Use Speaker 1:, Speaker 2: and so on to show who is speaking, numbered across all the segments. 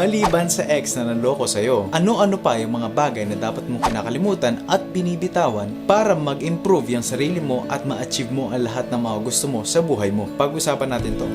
Speaker 1: Maliban sa ex na nanloko sa'yo, ano-ano pa yung mga bagay na dapat mong kinakalimutan at binibitawan para mag-improve yung sarili mo at ma-achieve mo ang lahat ng mga gusto mo sa buhay mo. Pag-usapan natin to.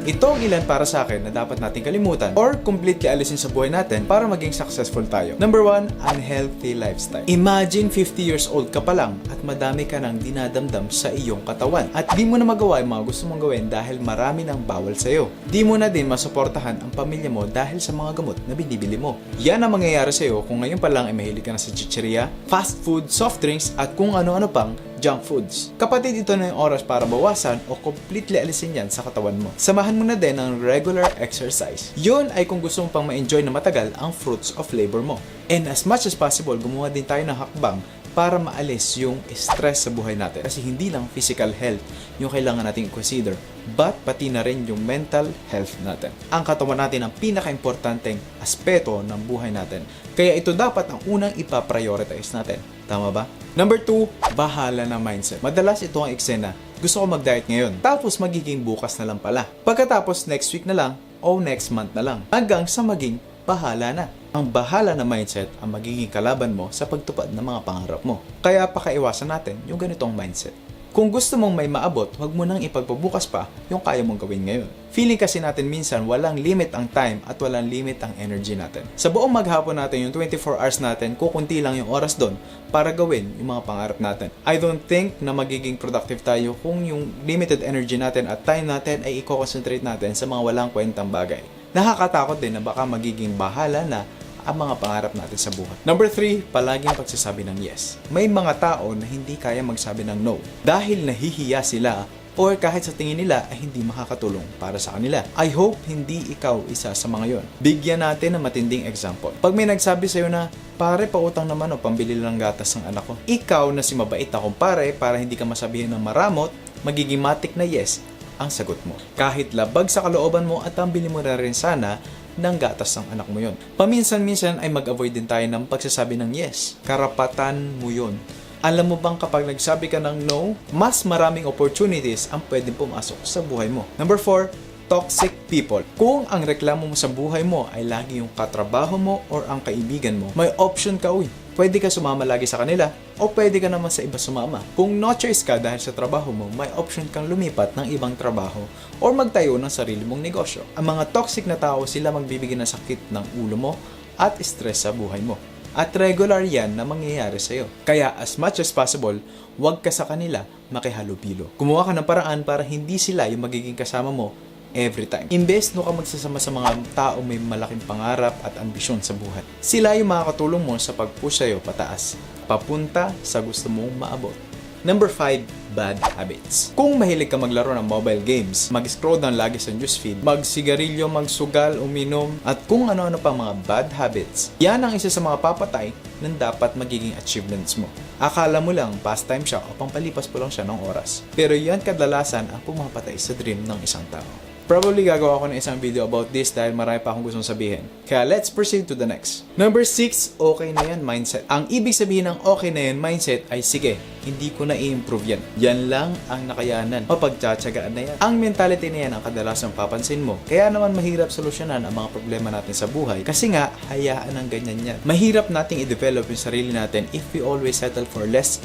Speaker 1: Ito ang ilan para sa akin na dapat nating kalimutan or completely alisin sa buhay natin para maging successful tayo. Number one, unhealthy lifestyle. Imagine 50 years old ka pa lang at madami ka nang dinadamdam sa iyong katawan at di mo na magawa yung mga gusto mong gawin dahil marami nang bawal sa'yo. Di mo na din masuportahan ang pamilya mo dahil sa mga gamot na binibili mo. Yan ang mangyayari sa'yo kung ngayon pa lang ay mahilig ka na sa chicheria, fast food, soft drinks at kung ano-ano pang junk foods. Kapatid, ito na yung oras para bawasan o completely alisin yan sa katawan mo. Samahan mo na din ng regular exercise. Yun ay kung gusto mo pang ma-enjoy na matagal ang fruits of labor mo. And as much as possible, gumawa din tayo ng hakbang para maalis yung stress sa buhay natin. Kasi hindi lang physical health yung kailangan nating consider, but pati na rin yung mental health natin. Ang katawan natin ang pinaka-importanteng aspeto ng buhay natin. Kaya ito dapat ang unang ipaprioritize natin. Tama ba? Number 2, bahala na mindset. Madalas ito ang eksena. Gusto ko mag-diet ngayon. Tapos magiging bukas na lang pala. Pagkatapos next week na lang o next month na lang. Hanggang sa maging bahala na. Ang bahala na mindset ang magiging kalaban mo sa pagtupad ng mga pangarap mo. Kaya pakaiwasan natin yung ganitong mindset. Kung gusto mong may maabot, huwag mo nang ipagpabukas pa yung kaya mong gawin ngayon. Feeling kasi natin minsan walang limit ang time at walang limit ang energy natin. Sa buong maghapon natin, yung 24 hours natin, kukunti lang yung oras doon para gawin yung mga pangarap natin. I don't think na magiging productive tayo kung yung limited energy natin at time natin ay i-concentrate natin sa mga walang kwentang bagay. Nakakatakot din na baka magiging bahala na ang mga pangarap natin sa buhay. Number 3, palaging pagsasabi ng yes. May mga tao na hindi kaya magsabi ng no dahil nahihiya sila or kahit sa tingin nila ay hindi makakatulong para sa kanila. I hope hindi ikaw isa sa mga yon. Bigyan natin ng matinding example. Pag may nagsabi sa'yo na, pare pautang naman o pambili lang gatas ng anak ko. Ikaw na si mabait na kumpare para hindi ka masabihin ng maramot, magiging matik na yes ang sagot mo. Kahit labag sa kalooban mo at pambili mo na rin sana ng gatas ng anak mo yon. Paminsan-minsan ay mag-avoid din tayo ng pagsasabi ng yes. Karapatan mo yon. Alam mo bang kapag nagsabi ka ng no, mas maraming opportunities ang pwedeng pumasok sa buhay mo. Number 4, toxic people. Kung ang reklamo mo sa buhay mo ay lagi yung katrabaho mo or ang kaibigan mo, may option ka uy. Pwede ka sumama lagi sa kanila o pwede ka naman sa iba sumama. Kung no choice ka dahil sa trabaho mo, may option kang lumipat ng ibang trabaho or magtayo ng sarili mong negosyo. Ang mga toxic na tao sila magbibigay ng sakit ng ulo mo at stress sa buhay mo. At regular yan na mangyayari sa'yo. Kaya as much as possible, huwag ka sa kanila makihalubilo. Kumuha ka ng paraan para hindi sila yung magiging kasama mo every time. Imbes no ka magsasama sa mga tao may malaking pangarap at ambisyon sa buhay. Sila yung makakatulong mo sa pag-push sa'yo pataas, papunta sa gusto mong maabot. Number 5, bad habits. Kung mahilig ka maglaro ng mobile games, mag-scroll ng lagi sa newsfeed, magsigarilyo, magsugal, uminom, at kung ano-ano pang mga bad habits, yan ang isa sa mga papatay ng dapat magiging achievements mo. Akala mo lang pastime siya o pampalipas po lang siya ng oras. Pero yan kadalasan ang pumapatay sa dream ng isang tao. Probably gagawa ko ng isang video about this dahil marami pa akong gustong sabihin. Kaya let's proceed to the next. Number 6, okay na yan mindset. Ang ibig sabihin ng okay na yan mindset ay sige, hindi ko na i-improve yan. Yan lang ang nakayanan. Mapagtsatsagaan na yan. Ang mentality na yan ang kadalasang papansin mo. Kaya naman mahirap solusyonan ang mga problema natin sa buhay. Kasi nga, hayaan ng ganyan yan. Mahirap nating i-develop yung sarili natin if we always settle for less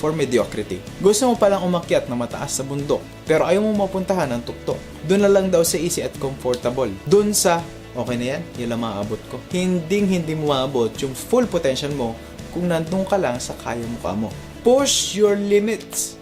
Speaker 1: for mediocrity. Gusto mo palang umakyat na mataas sa bundok, pero ayaw mo mapuntahan ng tuktok. Doon na lang daw sa easy at comfortable. Doon sa, okay na yan, yan lang maabot ko. Hinding hindi mo maabot yung full potential mo kung nandun ka lang sa kaya mo ka mo. Push your limits.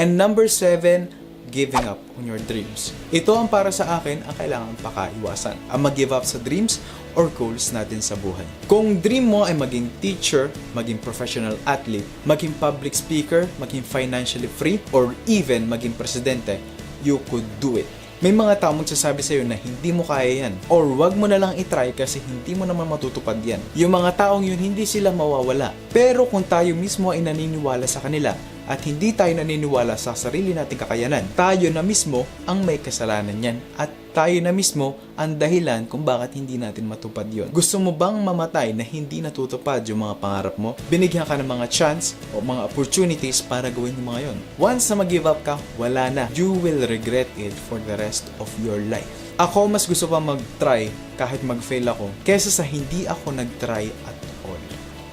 Speaker 1: And number seven, giving up on your dreams. Ito ang para sa akin ang kailangan pakaiwasan. Ang mag-give up sa dreams or goals natin sa buhay. Kung dream mo ay maging teacher, maging professional athlete, maging public speaker, maging financially free, or even maging presidente, you could do it. May mga tao magsasabi sa'yo na hindi mo kaya yan. Or wag mo na lang itry kasi hindi mo naman matutupad yan. Yung mga taong yun, hindi sila mawawala. Pero kung tayo mismo ay naniniwala sa kanila, at hindi tayo naniniwala sa sarili nating kakayanan, tayo na mismo ang may kasalanan niyan at tayo na mismo ang dahilan kung bakit hindi natin matupad yon. Gusto mo bang mamatay na hindi natutupad yung mga pangarap mo? Binigyan ka ng mga chance o mga opportunities para gawin yung mga yon. Once na mag-give up ka, wala na. You will regret it for the rest of your life. Ako mas gusto pa mag-try kahit mag-fail ako kesa sa hindi ako nag-try at.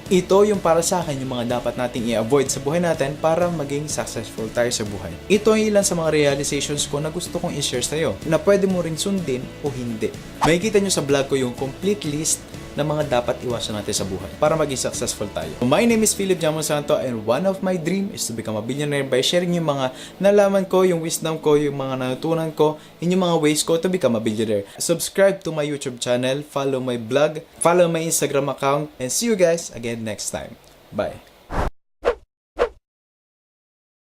Speaker 1: Ito yung para sa akin yung mga dapat nating i-avoid sa buhay natin para maging successful tayo sa buhay. Ito ang ilan sa mga realizations ko na gusto kong i-share sa'yo na pwede mo rin sundin o hindi. Makikita nyo sa vlog ko yung complete list ng mga dapat iwasan natin sa buhay para maging successful tayo. My name is Philip Jamon Santo and one of my dream is to become a billionaire by sharing yung mga nalaman ko, yung wisdom ko, yung mga natutunan ko, and yung mga ways ko to become a billionaire. Subscribe to my YouTube channel, follow my blog, follow my Instagram account, and see you guys again next time. Bye!